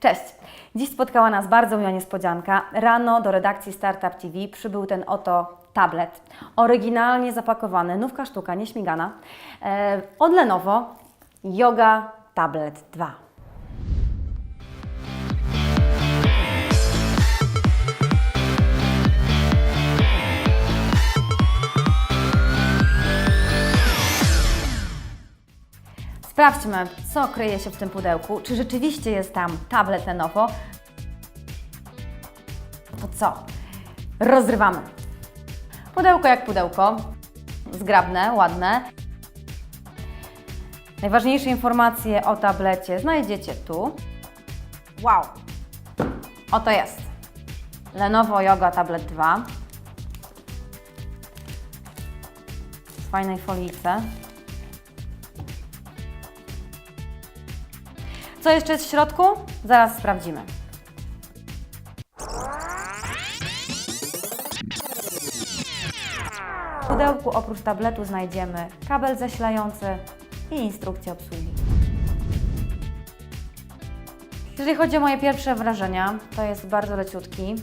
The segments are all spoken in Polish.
Cześć! Dziś spotkała nas bardzo miła niespodzianka. Rano do redakcji Startup TV przybył ten oto tablet. Oryginalnie zapakowany, nówka sztuka, nieśmigana. E, od Lenovo Yoga Tablet 2. Sprawdźmy, co kryje się w tym pudełku. Czy rzeczywiście jest tam tablet Lenovo? To co? Rozrywamy. Pudełko jak pudełko. Zgrabne, ładne. Najważniejsze informacje o tablecie znajdziecie tu. Wow! Oto jest. Lenovo Yoga Tablet 2. W fajnej folice. Co jeszcze jest w środku? Zaraz sprawdzimy. W pudełku oprócz tabletu znajdziemy kabel zasilający i instrukcję obsługi. Jeżeli chodzi o moje pierwsze wrażenia, to jest bardzo leciutki.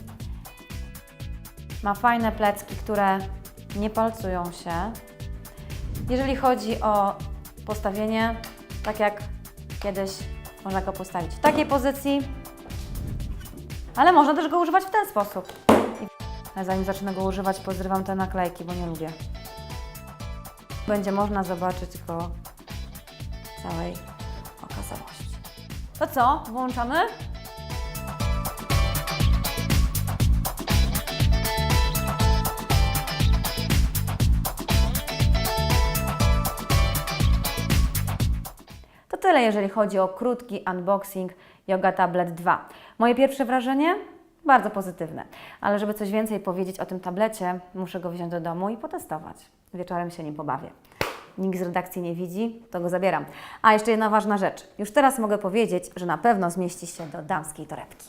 Ma fajne plecki, które nie palcują się. Jeżeli chodzi o postawienie, tak jak kiedyś można go postawić w takiej pozycji, ale można też go używać w ten sposób. Ale zanim zacznę go używać, pozrywam te naklejki, bo nie lubię. Będzie można zobaczyć go całej okazałości. To co? Włączamy? Tyle, jeżeli chodzi o krótki unboxing Yoga Tablet 2. Moje pierwsze wrażenie? Bardzo pozytywne, ale żeby coś więcej powiedzieć o tym tablecie, muszę go wziąć do domu i potestować. Wieczorem się nim pobawię. Nikt z redakcji nie widzi, to go zabieram. A jeszcze jedna ważna rzecz. Już teraz mogę powiedzieć, że na pewno zmieści się do damskiej torebki.